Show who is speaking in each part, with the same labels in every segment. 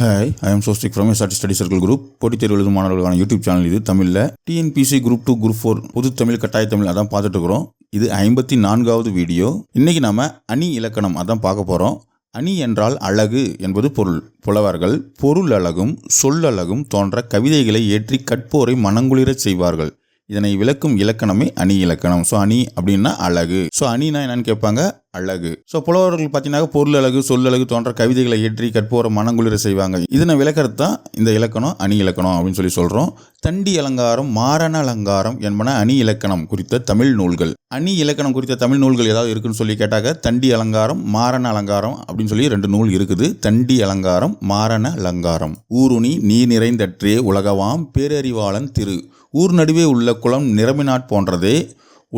Speaker 1: hi I am சோஸ்டிக் from SRT study circle group போட்டித் தேர்வு எழுதும் மாணவர்களுக்கான யூடியூப் சேனல் இது தமிழில் TNPSC group two group four புது தமிழ் கட்டாய தமிழ் அதான் பார்த்துட்டு இருக்கிறோம் இது ஐம்பத்தி நான்காவது வீடியோ இன்றைக்கி நாம் அணி இலக்கணம் அதான் பார்க்க போகிறோம் அணி என்றால் அழகு என்பது பொருள் புலவர்கள் பொருள் அழகும் சொல்லழகும் தோன்ற கவிதைகளை ஏற்றி கற்போரை மனங்குளிரச் செய்வார்கள் இதனை விளக்கும் இலக்கணமே அணி இலக்கணம் ஸோ அணி அப்படின்னா அழகு ஸோ அணினா என்னன்னு கேட்பாங்க அழகு ஸோ புலவர்கள் பார்த்தீங்கன்னா பொருள் அழகு சொல்லழகு தோன்ற கவிதைகளை இயற்றி கற்போரம் மனங்குளிர செய்வாங்க இதனை விளக்கிறது தான் இந்த இலக்கணம் அணி இலக்கணம் அப்படின்னு சொல்லி சொல்கிறோம் தண்டி அலங்காரம் மாரண அலங்காரம் என்பன அணி இலக்கணம் குறித்த தமிழ் நூல்கள் அணி இலக்கணம் குறித்த தமிழ் நூல்கள் ஏதாவது இருக்குன்னு சொல்லி கேட்டாக்க தண்டி அலங்காரம் மாரண அலங்காரம் அப்படின்னு சொல்லி ரெண்டு நூல் இருக்குது தண்டி அலங்காரம் மாரண அலங்காரம் ஊருணி நீர் நிறைந்தற்றே உலகவாம் பேரறிவாளன் திரு ஊர் நடுவே உள்ள குளம் நிரம்பினாற் போன்றதே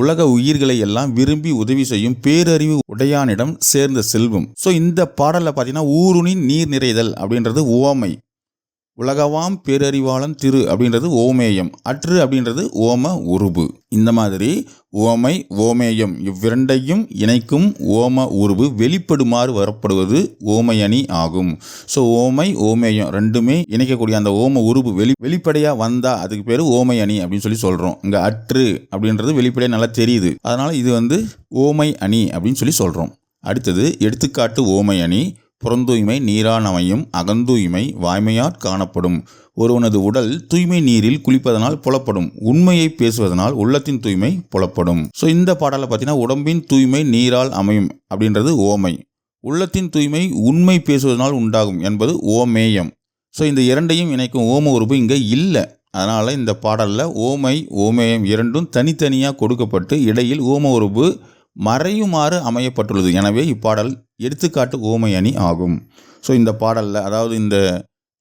Speaker 1: உலக உயிர்களை எல்லாம் விரும்பி உதவி செய்யும் பேரறிவு உடையானிடம் சேர்ந்த செல்வம் ஸோ இந்த பாடலில் பார்த்தீங்கன்னா ஊருணி நீர் நிறைதல் அப்படின்றது ஓமை உலகவாம் பேரறிவாளன் திரு அப்படின்றது ஓமேயம் அற்று அப்படின்றது ஓம உருபு இந்த மாதிரி ஓமை ஓமேயம் இவ்விரண்டையும் இணைக்கும் ஓம உருவு வெளிப்படுமாறு வரப்படுவது ஓமையணி ஆகும் ஸோ ஓமை ஓமேயம் ரெண்டுமே இணைக்கக்கூடிய அந்த ஓம உருவு வெளி வெளிப்படையாக வந்தால் அதுக்கு பேர் ஓமையணி அப்படின்னு சொல்லி சொல்கிறோம் இங்கே அற்று அப்படின்றது வெளிப்படையாக நல்லா தெரியுது அதனால் இது வந்து ஓமை அணி அப்படின்னு சொல்லி சொல்கிறோம் அடுத்தது எடுத்துக்காட்டு ஓமை அணி புறந்தூய்மை நீரானமையும் அகந்தூய்மை வாய்மையாற் காணப்படும் ஒருவனது உடல் தூய்மை நீரில் குளிப்பதனால் புலப்படும் உண்மையை பேசுவதனால் உள்ளத்தின் தூய்மை புலப்படும் ஸோ இந்த பாடலில் பார்த்தீங்கன்னா உடம்பின் தூய்மை நீரால் அமையும் அப்படின்றது ஓமை உள்ளத்தின் தூய்மை உண்மை பேசுவதனால் உண்டாகும் என்பது ஓமேயம் ஸோ இந்த இரண்டையும் இணைக்கும் ஓம உறுப்பு இங்கே இல்லை அதனால் இந்த பாடலில் ஓமை ஓமேயம் இரண்டும் தனித்தனியாக கொடுக்கப்பட்டு இடையில் ஓம உறுப்பு மறையுமாறு அமையப்பட்டுள்ளது எனவே இப்பாடல் எடுத்துக்காட்டு ஓமை அணி ஆகும் ஸோ இந்த பாடலில் அதாவது இந்த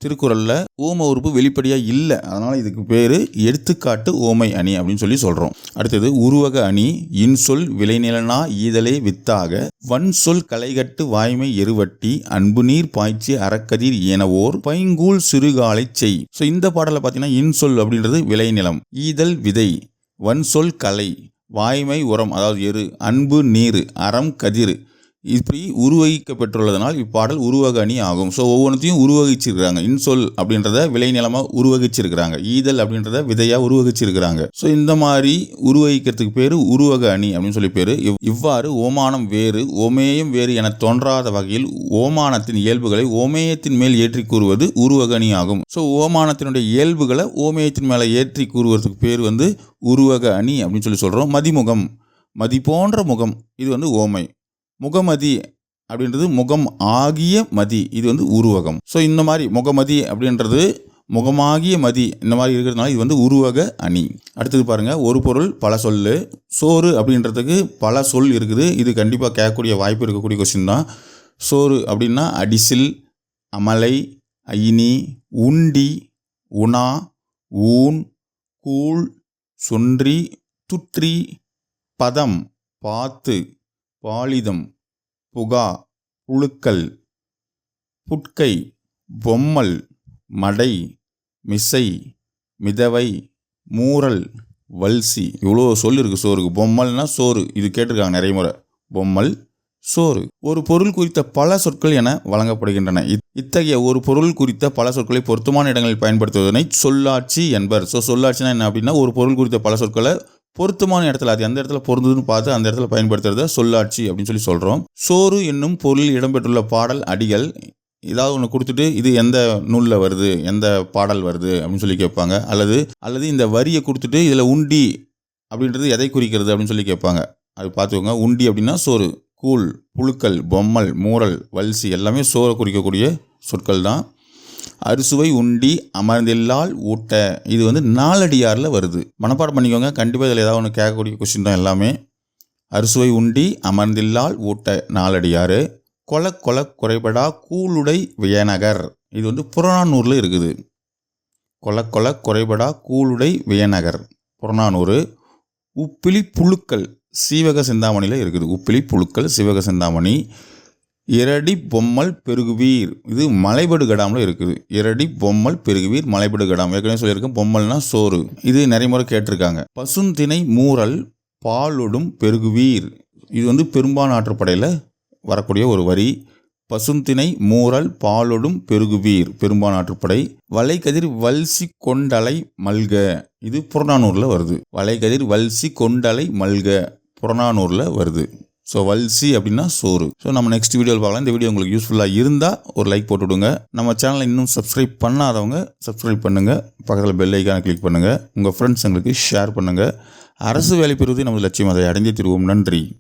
Speaker 1: திருக்குறளில் ஓம உறுப்பு வெளிப்படையாக இல்லை அதனால் இதுக்கு பேர் எடுத்துக்காட்டு ஓமை அணி அப்படின்னு சொல்லி சொல்கிறோம் அடுத்தது உருவக அணி இன்சொல் விளைநிலனா ஈதலே வித்தாக வன் சொல் களைகட்டு வாய்மை எருவட்டி அன்பு நீர் பாய்ச்சி அறக்கதிர் எனவோர் பைங்கூல் சிறுகாலை செய் ஸோ இந்த பாடலில் பார்த்தீங்கன்னா இன்சொல் அப்படின்றது விளைநிலம் ஈதல் விதை வன் சொல் கலை வாய்மை உரம் அதாவது எரு அன்பு நீர் அறம் கதிர் இப்படி உருவகிக்கப்பெற்றுள்ளதனால் இப்பாடல் உருவக அணி ஆகும் ஸோ ஒவ்வொன்றத்தையும் உருவகிச்சிருக்கிறாங்க இன்சொல் அப்படின்றத விளைநிலமாக உருவகிச்சிருக்கிறாங்க ஈதல் அப்படின்றத விதையாக உருவகிச்சிருக்கிறாங்க ஸோ இந்த மாதிரி உருவகிக்கிறதுக்கு பேர் உருவக அணி அப்படின்னு சொல்லி பேர் இவ்வாறு ஓமானம் வேறு ஓமேயம் வேறு என தோன்றாத வகையில் ஓமானத்தின் இயல்புகளை ஓமேயத்தின் மேல் ஏற்றி கூறுவது உருவக அணி ஆகும் ஸோ ஓமானத்தினுடைய இயல்புகளை ஓமேயத்தின் மேலே ஏற்றி கூறுவதற்கு பேர் வந்து உருவக அணி அப்படின்னு சொல்லி சொல்கிறோம் மதிமுகம் மதி போன்ற முகம் இது வந்து ஓமை முகமதி அப்படின்றது முகம் ஆகிய மதி இது வந்து உருவகம் ஸோ இந்த மாதிரி முகமதி அப்படின்றது முகமாகிய மதி இந்த மாதிரி இருக்கிறதுனால இது வந்து உருவக அணி அடுத்தது பாருங்கள் ஒரு பொருள் பல சொல் சோறு அப்படின்றதுக்கு பல சொல் இருக்குது இது கண்டிப்பாக கேட்கக்கூடிய வாய்ப்பு இருக்கக்கூடிய கொஸ்டின் தான் சோறு அப்படின்னா அடிசில் அமலை ஐனி உண்டி உணா ஊன் கூழ் சொன்றி துற்றி பதம் பாத்து பாலிதம் புகா புழுக்கல் புட்கை பொம்மல் மடை மிசை மிதவை மூரல் வல்சி இவ்வளோ சொல் இருக்குது சோறுக்கு பொம்மல்னா சோறு இது கேட்டிருக்காங்க நிறைய முறை பொம்மல் சோறு ஒரு பொருள் குறித்த பல சொற்கள் என வழங்கப்படுகின்றன இத்தகைய ஒரு பொருள் குறித்த பல சொற்களை பொருத்தமான இடங்களில் பயன்படுத்துவதனை சொல்லாட்சி என்பர் ஸோ சொல்லாட்சினா என்ன அப்படின்னா ஒரு பொருள் குறித்த பல சொற்களை பொருத்தமான இடத்துல அது எந்த இடத்துல பொருந்ததுன்னு பார்த்து அந்த இடத்துல பயன்படுத்துறத சொல்லாட்சி அப்படின்னு சொல்லி சொல்கிறோம் சோறு என்னும் பொருளில் இடம்பெற்றுள்ள பாடல் அடிகள் ஏதாவது ஒன்று கொடுத்துட்டு இது எந்த நூலில் வருது எந்த பாடல் வருது அப்படின்னு சொல்லி கேட்பாங்க அல்லது அல்லது இந்த வரியை கொடுத்துட்டு இதில் உண்டி அப்படின்றது எதை குறிக்கிறது அப்படின்னு சொல்லி கேட்பாங்க அது பார்த்துக்கோங்க உண்டி அப்படின்னா சோறு கூழ் புழுக்கள் பொம்மல் மூரல் வல்சி எல்லாமே சோறை குறிக்கக்கூடிய சொற்கள் தான் அறுசுவை உண்டி அமர்ந்தில்லால் ஊட்ட இது வந்து நாலடியாரில் வருது மனப்பாடம் பண்ணிக்கோங்க கண்டிப்பாக இதில் ஏதாவது ஒன்று கேட்கக்கூடிய கொஷின் தான் எல்லாமே அறுசுவை உண்டி அமர்ந்தில்லால் ஊட்ட நாலடியாறு கொல கொல குறைபடா கூலுடை வியநகர் இது வந்து புறநானூரில் இருக்குது கொல கொல குறைபடா கூலுடை வியநகர் புறநானூறு உப்பிலி புழுக்கள் சீவக சிந்தாமணியில் இருக்குது உப்பிலி புழுக்கள் சீவக சிந்தாமணி இரடி பொம்மல் பெருகுவீர் இது மலைபடு கடாமில் இருக்குது இரடி பொம்மல் பெருகுவீர் மலைபடு கடாம் ஏற்கனவே சொல்லியிருக்கேன் பொம்மல்னா சோறு இது நிறைய முறை கேட்டிருக்காங்க பசுந்தினை மூரல் பாலொடும் பெருகுவீர் இது வந்து பெரும்பான் ஆற்றுப்படையில் வரக்கூடிய ஒரு வரி பசுந்தினை மூரல் பாலொடும் பெருகுவீர் பெரும்பான் ஆற்றுப்படை வலைக்கதிர் வல்சி கொண்டலை மல்க இது புறநானூரில் வருது வலைக்கதிர் வல்சி கொண்டலை மல்க புறநானூரில் வருது ஸோ வல்சி அப்படின்னா சோறு ஸோ நம்ம நெக்ஸ்ட் வீடியோவில் பார்க்கலாம் இந்த வீடியோ உங்களுக்கு யூஸ்ஃபுல்லாக இருந்தால் ஒரு லைக் போட்டு விடுங்க நம்ம சேனலை இன்னும் சப்ஸ்கிரைப் பண்ணாதவங்க சப்ஸ்கிரைப் பண்ணுங்கள் பக்கத்தில் பெல் ஐக்கான கிளிக் பண்ணுங்கள் உங்கள் ஃப்ரெண்ட்ஸ் எங்களுக்கு ஷேர் பண்ணுங்கள் அரசு வேலை பெறுவதே நமது லட்சியம் அதை அடைந்து திருவோம் நன்றி